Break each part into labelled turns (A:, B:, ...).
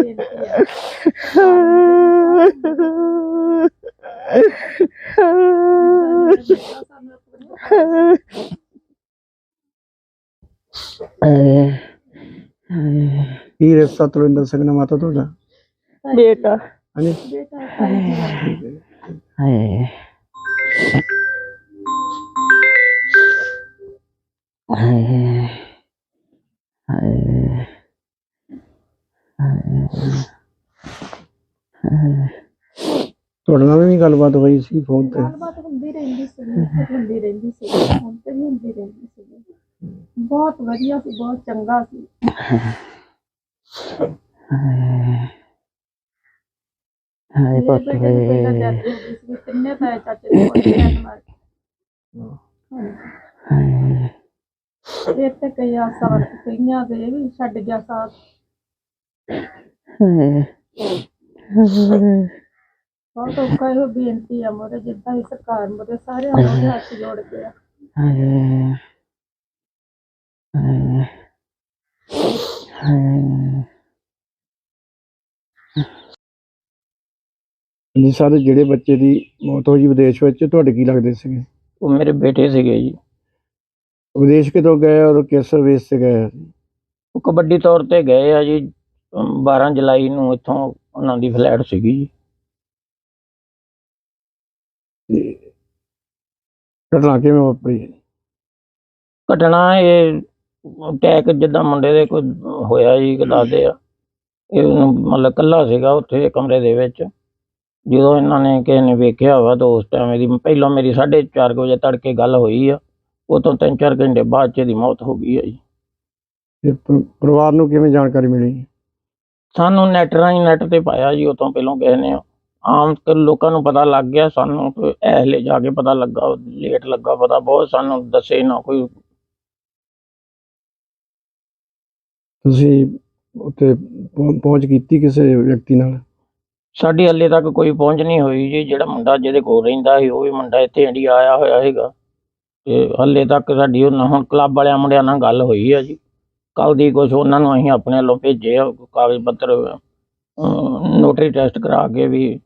A: ਬੇਨਤੀ ਆ
B: ਕੀ ਰਿਸ਼ਤਾ ਤਲਵਿੰਦਰ ਸਿੰਘ ਨਾਲ ਮਾਤਾ ਤੁਹਾਡਾ?
C: ਬੇਟਾ।
B: ਹਾਂਜੀ।
A: ਬੇਟਾ
C: ਹਾਏ ਹਾਏ। ਹਾਏ।
B: ਤੁਹਾਡੇ ਨਾਲ ਵੀ ਨਹੀਂ ਗੱਲਬਾਤ ਹੋਈ ਸੀ ਫੋਨ ਤੇ।
A: ਗੱਲਬਾਤ ਹੁੰਦੀ ਰਹਿੰਦੀ ਸੀ ਹੁੰਦੀ ਰਹਿੰਦੀ ਸੀ ਹੁਣ ਤੇ ਵੀ ਹੁੰਦੀ ਰਹਿੰਦੀ ਸੀ। ਬਹੁਤ ਵਧੀਆ ਸੀ ਬਹੁਤ ਚੰਗਾ ਸੀ।
C: ਹਾਏ
A: ਇਹ
C: ਪੁੱਤ
A: ਬੇਟੇ ਨੂੰ ਪਹਿਲਾਂ
C: ਵੇ।
A: death ਹੋ ਗਈ ਸੀ ਤਿੰਨੇ ਤਾਏ ਚਾਚੇ ਦੇ ਕੋਲ ਰਹਿਣ ਮਾਰ
C: ਹਾਏ।
A: ਇਹ ਤੇ ਕਈ ਆਸਾਂ ਵਰਤ ਕਈਆਂ ਦੇ ਵੀ ਛੱਡ ਗਿਆ ਸਾਥ।
C: ਹਾਏ।
A: ਬਹੁਤ ਔਖਾ ਇਹੋ ਬੇਨਤੀ ਆ ਮੋਰੇ ਜਿੱਦਾਂ ਹੀ ਸਰਕਾਰ ਮੋਰੇ ਸਾਰਿਆਂ ਨੂੰ ਉਹਦੇ ਹੱਥ ਜੋੜ ਕੇ ਆ।
C: ਹਾਏ ਹਾਏ ਹਾਏ।
B: ਜੀ ਸਾਰੇ ਜਿਹੜੇ ਬੱਚੇ ਦੀ ਮੌਤ ਹੋਈ ਵਿਦੇਸ਼ ਵਿੱਚ ਤੁਹਾਡੇ ਕੀ ਲੱਗਦੇ ਸੀਗੇ?
D: ਉਹ ਮੇਰੇ ਬੇਟੇ ਸੀਗੇ ਜੀ।
B: ਵਿਦੇਸ਼ ਕਿਦੋਂ ਗਏ ਔਰ ਕਿਸ ਵੇਸ ਤੇ ਗਏ?
D: ਉਹ ਕਬੱਡੀ ਤੌਰ ਤੇ ਗਏ ਆ ਜੀ ਅਮ 12 ਜੁਲਾਈ ਨੂੰ ਇੱਥੋਂ ਉਹਨਾਂ ਦੀ ਫਲੈਟ ਸੀਗੀ ਜੀ
B: ਤੇ ਘਟਨਾ ਕਿਵੇਂ ਵਾਪਰੀ?
D: ਘਟਨਾ ਇਹ ਅਟੈਕ ਜਿੱਦਾਂ ਮੁੰਡੇ ਦੇ ਕੋਈ ਹੋਇਆ ਜੀ ਕਿ ਦੱਸਦੇ ਆ। ਇਹ ਮਤਲਬ ਕੱਲਾ ਸੀਗਾ ਉੱਥੇ ਕਮਰੇ ਦੇ ਵਿੱਚ। ਜਦੋਂ ਇਹਨਾਂ ਨੇ ਕਿਸੇ ਨੇ ਵੇਖਿਆ ਵਾ ਤਾਂ ਉਸ ਟਾਈਮ ਇਹਦੀ ਪਹਿਲਾਂ ਮੇਰੀ 4:30 ਵਜੇ ਤੜਕੇ ਗੱਲ ਹੋਈ ਆ। ਉਹ ਤੋਂ 3-4 ਘੰਟੇ ਬਾਅਦ ਚ ਇਹਦੀ ਮੌਤ ਹੋ ਗਈ ਆ ਜੀ।
B: ਤੇ ਪਰ- ਪਰਿਵਾਰ ਨੂੰ ਕਿਵੇਂ ਜਾਣਕਾਰੀ ਮਿਲੀ?
D: ਸਾਨੂੰ ਨੈਟ ਰਾਹੀਂ ਨੈਟ ਤੇ ਪਾਇਆ ਜੀ ਉਹ ਤੋਂ ਪਹਿਲਾਂ ਕਿਸੇ ਨੇ। ਆਮ ਲੋਕਾਂ ਨੂੰ ਪਤਾ ਲੱਗ ਗਿਆ ਸਾਨੂੰ ਤੇ ਐਹਲੇ ਜਾ ਕੇ ਪਤਾ ਲੱਗਾ ਲੇਟ ਲੱਗਾ ਪਤਾ ਬਹੁਤ ਸਾਨੂੰ ਦੱਸੇ ਨਾ ਕੋਈ।
B: ਤੁਸੀਂ ਪਹੁੰ- ਪਹੁੰਚ ਕੀਤੀ ਕਿਸੇ ਵਿਅਕਤੀ ਨਾਲ?
D: ਸਾਡੀ ਹੱਲੇ ਤੱਕ ਕੋਈ ਪਹੁੰਚ ਨਹੀਂ ਹੋਈ ਜੀ ਜਿਹੜਾ ਮੁੰਡਾ ਜਿਹਦੇ ਕੋਲ ਰਹਿੰਦਾ ਸੀ ਉਹ ਵੀ ਮੁੰਡਾ ਇੱਥੇ ਇੰਡੀਆ ਆਇਆ ਹੋਇਆ ਹੈਗਾ ਤੇ ਹੱਲੇ ਤੱਕ ਸਾਡੀ ਉਹਨਾਂ ਹੁਣ ਕਲੱਬ ਵਾਲਿਆਂ ਮੁੰਡਿਆਂ ਨਾਲ ਗੱਲ ਹੋਈ ਆ ਜੀ। ਕੱਲ ਦੀ ਕੁਛ ਉਹਨਾਂ ਨੂੰ ਅਸੀਂ ਆਪਣੇ ਵੱਲੋਂ ਭੇਜੇ ਕਾਗਜ਼ ਪੱਤਰ ਨੋਟਰੀ ਟੈਸਟ ਕਰਾ ਕੇ ਵੀ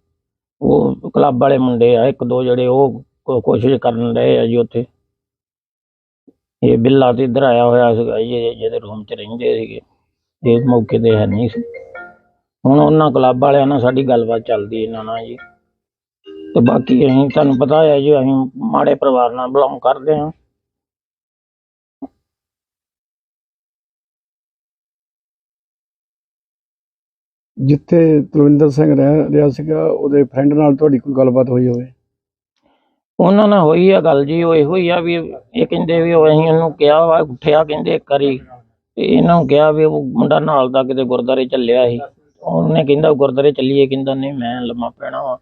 D: ਉਹ ਕਲੱਬ ਵਾਲੇ ਮੁੰਡੇ ਆ, ਇੱਕ ਦੋ ਜਿਹੜੇ ਉਹ ਕੋ- ਕੋਸ਼ਿਸ਼ ਕਰਨ ਰਹੇ ਆ ਜੀ ਉੱਥੇ। ਇਹ ਬਿੱਲਾ ਤੇ ਇੱਧਰ ਆਇਆ ਹੋਇਆ ਸੀਗਾ ਜੀ, ਇਹ ਜਿਹਦੇ ਰੂਮ 'ਚ ਰਹਿੰਦੇ ਸੀਗੇ। ਇਹ ਮੌਕੇ ਤੇ ਹੈ ਨਹੀਂ ਸੀ। ਹੁਣ ਉਹਨਾਂ ਕਲੱਬ ਵਾਲਿਆਂ ਨਾਲ ਸਾਡੀ ਗੱਲਬਾਤ ਚੱਲਦੀ ਇਹਨਾਂ ਨਾਲ ਜੀ। ਤੇ ਬਾਕੀ ਅਸੀਂ, ਤੁਹਾਨੂੰ ਪਤਾ ਹੈ ਜੀ, ਅਸੀਂ ਮਾੜੇ ਪਰਿਵਾਰ ਨਾਲ ਬਿਲੋਂਗ ਕਰਦੇ ਹਾਂ।
B: ਜਿੱਥੇ ਤਲਵਿੰਦਰ ਸਿੰਘ ਰਹਿ, ਰਿਹਾ ਸੀਗਾ, ਉਹਦੇ ਫਰੈਂਡ ਨਾਲ ਤੁਹਾਡੀ ਕੋਈ ਗੱਲਬਾਤ ਹੋਈ ਹੋਵੇ?
D: ਉਹਨਾਂ ਨਾਲ ਹੋਈ ਆ ਗੱਲ ਜੀ, ਉਹ ਇਹੋ ਹੀ ਆ ਵੀ ਇਹ ਕਹਿੰਦੇ ਵੀ ਉਹ ਅਸੀਂ ਇਹਨੂੰ ਕਿਹਾ ਵਾ, ਉੱਠਿਆ ਕਹਿੰਦੇ ਇੱਕ ਤੇ ਇਹਨਾਂ ਨੂੰ ਕਿਹਾ ਵੀ ਉਹ ਮੁੰਡਾ ਨਾਲ ਦਾ ਕਿਤੇ ਗੁਰਦਾਰੇ ਚੱਲਿਆ ਸੀ। ਉਹਨੇ ਕਹਿੰਦਾ ਗੁਰਦਾਰੇ ਚੱਲੀਏ, ਕਹਿੰਦਾ ਨਹੀਂ ਮੈਂ ਲੰਮਾ ਪੈਣਾ ਵਾ।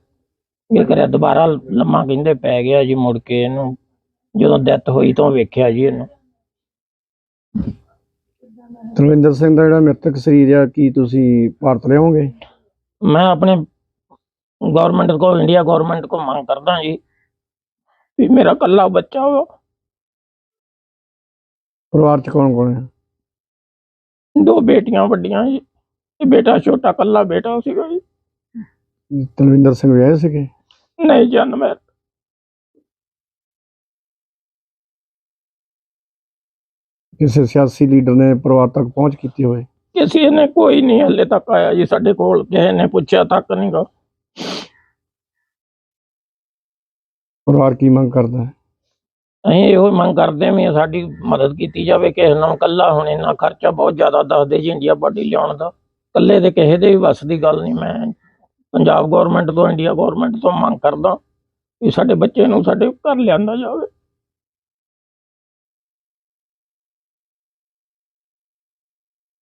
D: ਇਹ ਕਰਿਆ ਦੁਬਾਰਾ ਲੰਮਾ ਕਹਿੰਦੇ ਪੈ ਗਿਆ ਜੀ ਮੁੜ ਕੇ ਇਹਨੂੰ। ਜਦੋਂ ਡੈਥ ਹੋਈ ਤਾਂ ਵੇਖਿਆ ਜੀ ਇਹਨੂੰ।
B: ਤਲਵਿੰਦਰ ਸਿੰਘ ਦਾ ਜਿਹੜਾ ਮ੍ਰਿਤਕ ਸਰੀਰ ਆ ਕੀ ਤੁਸੀਂ ਭਾਰਤ ਲਿਆਓਗੇ?
D: ਮੈਂ ਆਪਣੇ ਗਵਰਨਮੈਂਟ ਕੋ ਇੰਡੀਆ ਗਵਰਨਮੈਂਟ ਕੋ ਮੰਗ ਕਰਦਾ ਜੀ ਵੀ ਮੇਰਾ ਕੱਲਾ ਬੱਚਾ ਵਾ
B: ਪਰਿਵਾਰ ਚ ਕੌਣ ਕੌਣ ਹੈ?
D: ਦੋ ਬੇਟੀਆਂ ਵੱਡੀਆਂ ਜੀ। ਤੇ ਬੇਟਾ ਛੋਟਾ ਕੱਲਾ ਬੇਟਾ ਸੀਗਾ ਜੀ।
B: ਤਲਵਿੰਦਰ ਸਿੰਘ ਵਿਆਹੇ ਸੀਗੇ?
D: ਨਹੀਂ ਜਨਮ ਹੈ
B: ਕਿਸੇ ਸਿਆਸੀ ਲੀਡਰ ਨੇ ਪਰਿਵਾਰ ਤੱਕ ਪਹੁੰਚ ਕੀਤੀ ਹੋਵੇ?
D: ਕਿਸੇ ਨੇ ਕੋਈ ਨਹੀਂ ਹਲੇ ਤੱਕ ਆਇਆ ਜੀ ਸਾਡੇ ਕੋਲ ਕਿਸੇ ਨੇ ਪੁੱਛਿਆ ਤੱਕ ਨਹੀਂ ਗਾ।
B: ਪਰਿਵਾਰ ਕੀ ਮੰਗ ਕਰਦਾ ਹੈ?
D: ਅਸੀਂ ਇਹੋ ਹੀ ਮੰਗ ਕਰਦੇ ਵੀ ਸਾਡੀ ਮਦਦ ਕੀਤੀ ਜਾਵੇ ਕਿਸੇ ਨੂੰ ਕੱਲਾ ਹੁਣ ਇੰਨਾ ਖਰਚਾ ਬਹੁਤ ਜ਼ਿਆਦਾ ਦੱਸਦੇ ਜੀ ਇੰਡੀਆ ਪਾਰਟੀ ਲਿਆਉਣ ਦਾ। ਕੱਲੇ ਦੇ ਕਿਸੇ ਦੇ ਵੀ ਵੱਸ ਦੀ ਗੱਲ ਨਹੀਂ ਮੈਂ ਪੰਜਾਬ ਗਵਰਨਮੈਂਟ ਤੋਂ ਇੰਡੀਆ ਗਵਰਨਮੈਂਟ ਤੋਂ ਮੰਗ ਕਰਦਾ ਵੀ ਸਾਡੇ ਬੱਚੇ ਨੂੰ ਸਾਡੇ ਘਰ ਲਿਆਂਦਾ ਜਾਵੇ।